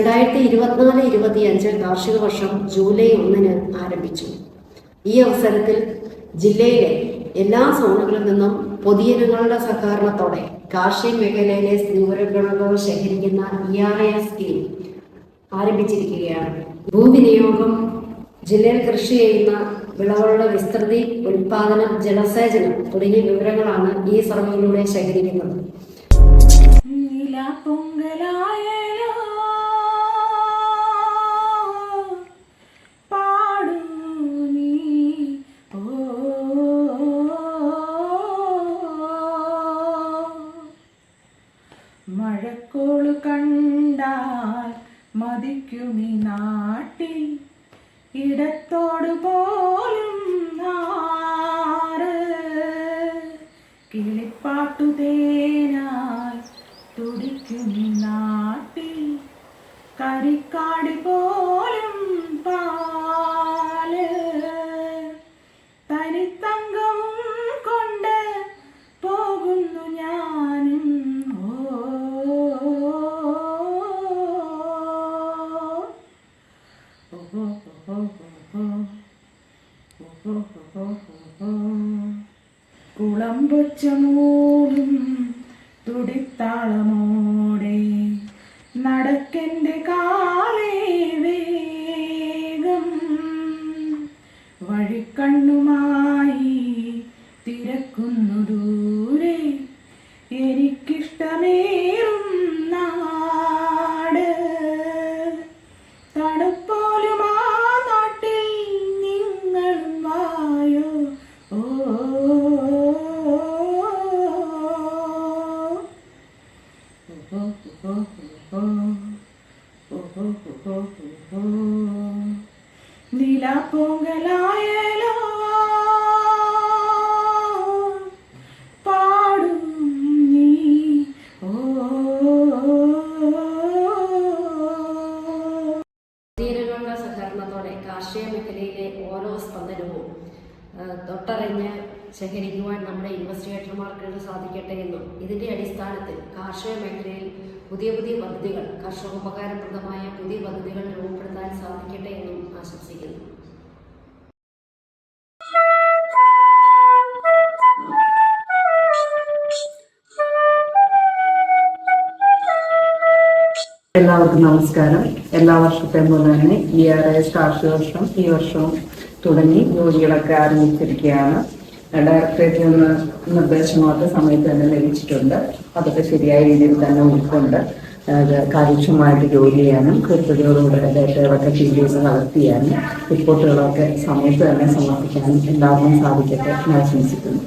രണ്ടായിരത്തി ഇരുപത്തിനാല് ഇരുപത്തിയഞ്ച് കാർഷിക വർഷം ജൂലൈ ഒന്നിന് ആരംഭിച്ചു. ഈ അവസരത്തിൽ ജില്ലയിലെ എല്ലാ സോണുകളിൽ നിന്നും പൊതുജനങ്ങളുടെ സഹകരണത്തോടെ കാർഷിക മേഖലയിലെ വിവരങ്ങൾ ശേഖരിക്കുന്ന ഇ ആർ എ സ്കീം ആരംഭിച്ചിരിക്കുകയാണ്. ഭൂവിനിയോഗം ജില്ലയിൽ കൃഷി ചെയ്യുന്ന വിളവുകളുടെ വിസ്തൃതി ഉൽപാദനം ജലസേചനം തുടങ്ങിയ വിവരങ്ങളാണ് ഈ സർവേയിലൂടെ ശേഖരിക്കുന്നത്. നിലപ്പൊങ്കലായലോ മതിക്കുമി നാട്ടിൽ. ഇടത്തോടു പോലും കിളിപ്പാട്ടു തേനായി തുടിക്കുമി നാട്ടിൽ. കരിക്കാടി പോലും പാൽ കുളം പൊച്ച മൂളും തുടിത്താളമോടെ നടക്കെന്റെ കാലേ വേഗം. വഴിക്കണ്ണുമായി തിരക്കുന്നു ദൂരെ എനിക്കിഷ്ടമേറും മേഖലയിലെ ഓരോ സ്പന്ദനവും തൊട്ടറിഞ്ഞ് ശേഖരിക്കുവാൻ നമ്മുടെ ഇൻവെസ്റ്റിഗേറ്റർമാർക്ക് സാധിക്കട്ടെ എന്നും ഇതിന്റെ അടിസ്ഥാനത്തിൽ കാർഷിക മേഖലയിൽ പുതിയ പുതിയ പദ്ധതികൾ കർഷക ഉപകാരപ്രദമായ പുതിയ പദ്ധതികൾ രൂപപ്പെടുത്താൻ സാധിക്കട്ടെ എന്നും ആശംസിക്കുന്നു. എല്ലാവർക്കും നമസ്കാരം. എല്ലാ വർഷത്തെയും പോലെ തന്നെ ഇ ആർ കാർഷിക വർഷം ഈ വർഷവും തുടങ്ങി ജോലികളൊക്കെ ആരംഭിച്ചിരിക്കുകയാണ്. ഡയറക്ടറേറ്റിൽ നിന്ന് നിർദ്ദേശങ്ങളൊക്കെ സമയത്ത് തന്നെ ലഭിച്ചിട്ടുണ്ട്. അതൊക്കെ ശരിയായ രീതിയിൽ തന്നെ ഉൾക്കൊണ്ട് കാര്യക്ഷമമായിട്ട് ജോലി ചെയ്യാനും കൃത്യതയോടുകൂടെ ഡേറ്റകളൊക്കെ ഫീൽ ചെയ്ത് കളക്ട് ചെയ്യാനും റിപ്പോർട്ടുകളൊക്കെ സമയത്ത് തന്നെ സമർപ്പിക്കാനും എല്ലാവർക്കും സാധിക്കട്ടെ എന്ന് ആശംസിക്കുന്നു.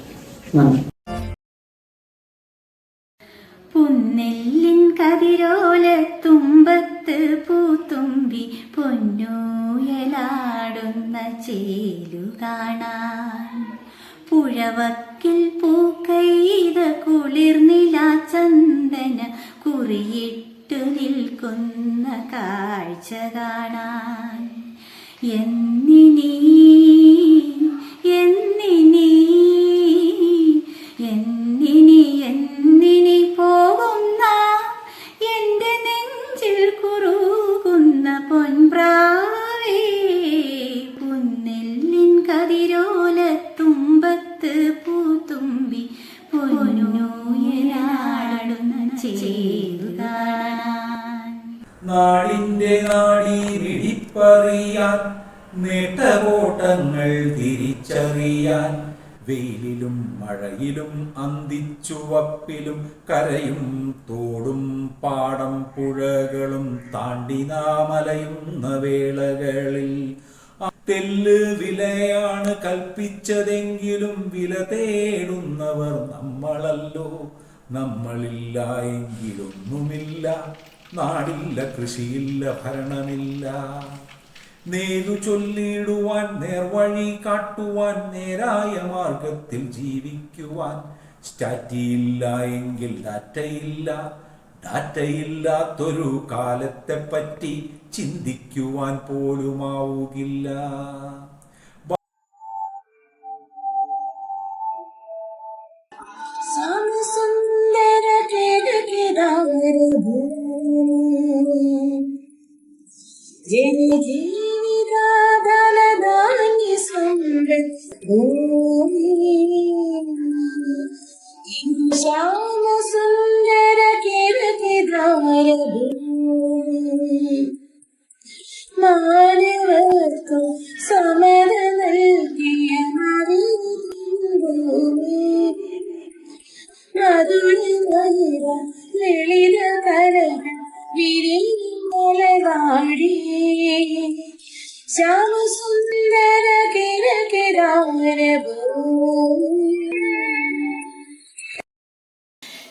നന്ദി. പുന്നെല്ലിൻ കതിരോല തുമ്പത്ത് പൂത്തുമ്പി പൊന്നൂയലാടുന്ന ചേലു കാണാൻ. പുഴവക്കിൽ പൂക്കൈത കുളിർനില ചന്ദന കുറിയിട്ടു നിൽക്കുന്ന കാഴ്ച കാണാൻ. എന്നിനീ എന്നിനീ എന്നിനി നാടിന്റെ നാടി വിടിപ്പറിയാൻ നേട്ടകോട്ടങ്ങൾ തിരിച്ചറിയാൻ വെയിലിലും മഴയിലും അന്തിച്ചുവപ്പിലും കരയും തോടും പാടം പുഴകളും താണ്ടി നാമലയുന്ന വേളകളിൽ. തെല്ല് വിലയാണ് കൽപ്പിച്ചതെങ്കിലും വില തേടുന്നവർ നമ്മളല്ലോ. നമ്മളില്ല എങ്കിലൊന്നുമില്ല നാടില്ല കൃഷിയില്ല ഭരണമില്ല. നേരു ചൊല്ലിടുവാൻ നേർവഴി കാട്ടുവാൻ നേരായ മാർഗത്തിൽ ജീവിക്കുവാൻ. സ്റ്റാറ്റിയില്ല എങ്കിൽ ഡാറ്റയില്ല ഡാറ്റയില്ലാത്തൊരു കാലത്തെപ്പറ്റി ചിന്തിക്കുവാൻ പോലുമാവുകില്ല. ജനജീവിതാബലധാന്യ ശ്യാമസുന്ദര മാനവർക്കും സമത നൽകിയ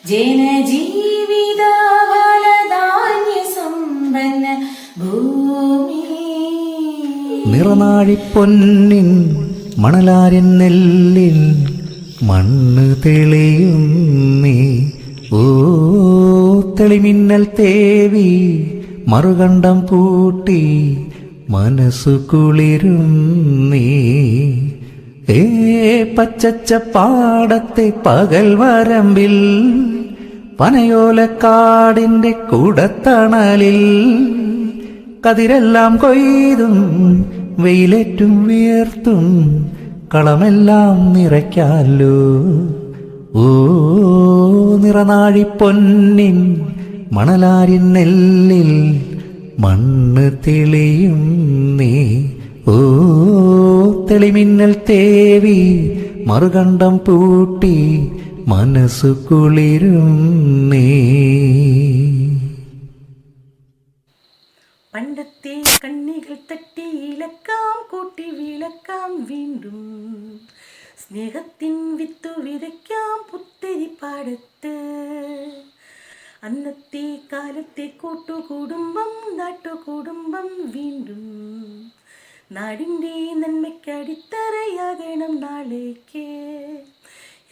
ജനജീവിത ഫലധാന്യ സമ്പന്ന ഭൂമി. നിറനാഴിപ്പൊന്നിൻ മണലാരിൻ നെല്ലിൻ മണ്ണ് തെളിയുന്നേ ഓ തെളിമിന്നൽ തേവി മറുകണ്ഠം പൂട്ടി മനസ്സു കുളിരുന്നേ ഏ പച്ചച്ച പാടത്തെ പകൽ വരമ്പിൽ പനയോലക്കാടിന്റെ കൂടത്തണലിൽ കതിരെല്ലാം കൊയ്തും വെയിലേറ്റും വിയർത്തും കളമെല്ലാം നിറയ്ക്കാലോ. ഓ നിറനാഴി പൊന്നിൻ മണലാരിൻ നെല്ലിൽ മണ്ണ് തെളിയും നീ. ഓ തെളിമിന്നൽ തേവി മറുകണ്ഠം പൂട്ടി മനസ്സു കുളിരും പണ്ടത്തെ കണ്ണികൾ തട്ടി ഇളക്കാം കൂട്ടി വിളക്കാം വീണ്ടും. സ്നേഹത്തിൻ വിത്തു വിതയ്ക്കാം പുത്തരി പാടത്ത്. അന്നത്തെ കാലത്തെ കൂട്ടുകുടുംബം നാട്ടുകുടുംബം വീണ്ടും നാടിന്റെ നന്മയ്ക്കടിത്തറയാകണം നാളേക്ക്.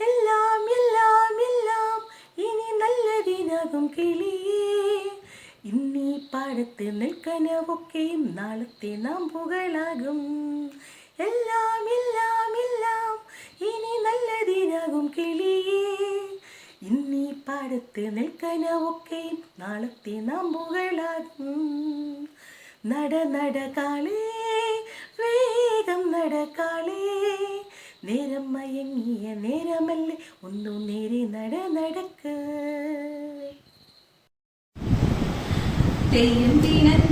എല്ലാം എല്ലാം എല്ലാം ഇനി നല്ലതിനാകും കിളിയേ ഇന്നീ പാടത്ത് നിൽക്കനവൊക്കെയും നാളത്തെ നാം പുകളാകും എല്ലാം എല്ലാം എല്ലാം ഇനി നല്ലതിനാകും കിളിയേ ഇന്നീ പാടത്ത് നിൽക്കനവൊക്കെയും നാളത്തെ നാം പുകളാകും നട നട കാളേ വേഗം നടക്കാളേ. നേരം മയങ്ങിയ നേരമല്ലേ ഒന്നു നേരെ നട നടക്ക്. തെയ്യം തിനന്താരാ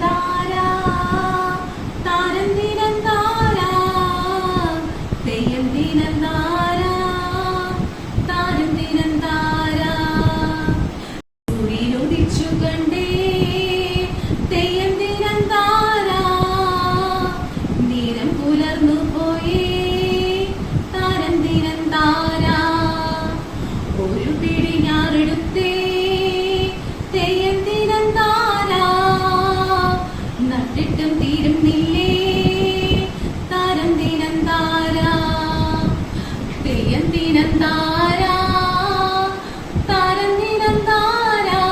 തിനന്താരാ താരം തിനന്താരാ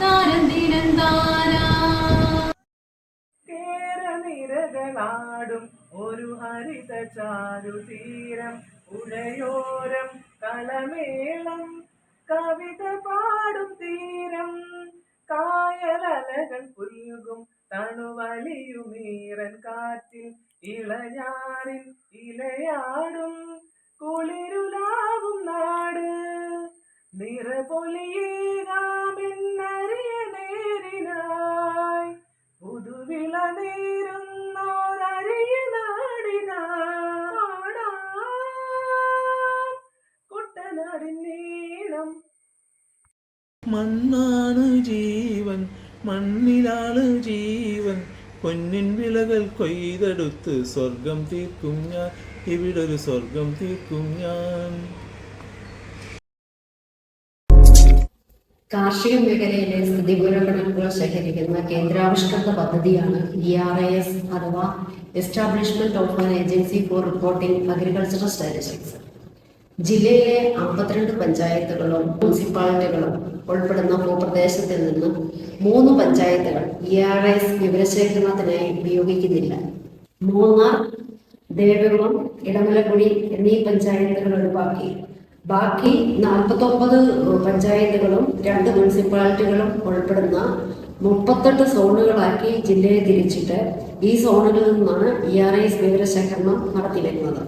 താരം കേരനിരകളാടും ഒരു ഹരിത ചാരുതീരം ഉഴയോരം കളമേളം കവിത പാടും തീരം കായലകൾ പുൽകും തണുവലിയുമീറൻ കാറ്റിൽ ഇളഞ്ഞാറിൻ ഇലയാടും കുളിരുലാവും നാട്. നിറപൊലിയേകാമെന്നറിയ നേരിനായി. പുതുവിള നേരുന്നോരറിയ നാടിനാടാം. കുട്ടനാടിൻ നീളം. മണ്ണാണ് ജീവൻ മണ്ണിലാണ് പൊന്നിൻ വിളകൾ കൊയ്തെടുത്ത് സ്വർഗം തീർക്കും ഞാൻ. ഇവിടൊരു സ്വർഗം തീർക്കും ഞാൻ. കാർഷിക മേഖലയിലെ സ്ഥിതിവിവരക്കണക്കുകൾ ശേഖരിക്കുന്ന കേന്ദ്രാവിഷ്കൃത പദ്ധതിയാണ് ഇ ആർ ഐ എസ് അഥവാ establishment of an agency for reporting agricultural statistics ജില്ലയിലെ അമ്പത്തിരണ്ട് പഞ്ചായത്തുകളും മുനിസിപ്പാലിറ്റികളും ഉൾപ്പെടുന്ന ഭൂപ്രദേശത്തിൽ നിന്നും മൂന്ന് പഞ്ചായത്തുകൾ ഇ ആർ എസ് വിവരശേഖരണത്തിനായി ഉപയോഗിക്കുന്നില്ല. മൂന്നാർ ദേവികുളം ഇടമലക്കുടി എന്നീ പഞ്ചായത്തുകൾ ഒഴിവാക്കി. ബാക്കി നാൽപ്പത്തൊമ്പത് പഞ്ചായത്തുകളും രണ്ട് മുനിസിപ്പാലിറ്റികളും ഉൾപ്പെടുന്ന മുപ്പത്തെട്ട് സോണുകളാക്കി ജില്ലയെ തിരിച്ചിട്ട് ഈ സോണുകളിൽ നിന്നാണ് ഇ ആർ എസ് വിവരശേഖരണം നടത്തിവരുന്നത്.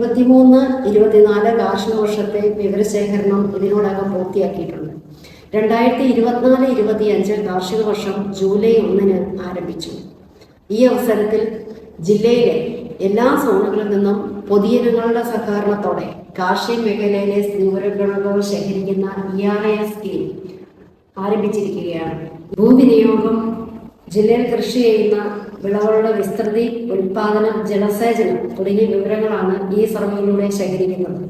ഇരുപത്തിമൂന്ന് ഇരുപത്തിനാല് കാർഷിക വർഷത്തെ വിവരശേഖരണം ഇതിനോടകം പൂർത്തിയാക്കിയിട്ടുണ്ട്. രണ്ടായിരത്തി ഇരുപത്തിനാല് ഇരുപത്തിയഞ്ച് കാർഷിക വർഷം ജൂലൈ ഒന്നിന് ആരംഭിച്ചു. ഈ അവസരത്തിൽ ജില്ലയിലെ എല്ലാ സോണുകളിൽ നിന്നും പൊതുജനങ്ങളുടെ സഹകരണത്തോടെ കാർഷിക മേഖലയിലെ സ്ഥിതിവിവരങ്ങൾ ശേഖരിക്കുന്ന ഇ ആർ എസ് സ്കീം ആരംഭിച്ചിരിക്കുകയാണ്. ഭൂവിനിയോഗം ജില്ലയിൽ കൃഷി ചെയ്യുന്ന വിളകളുടെ വിസ്തൃതി ഉൽപാദനം ജലസേചനം തുടങ്ങിയ വിവരങ്ങളാണ് ഈ സർവേയിലൂടെ ശേഖരിക്കുന്നത്.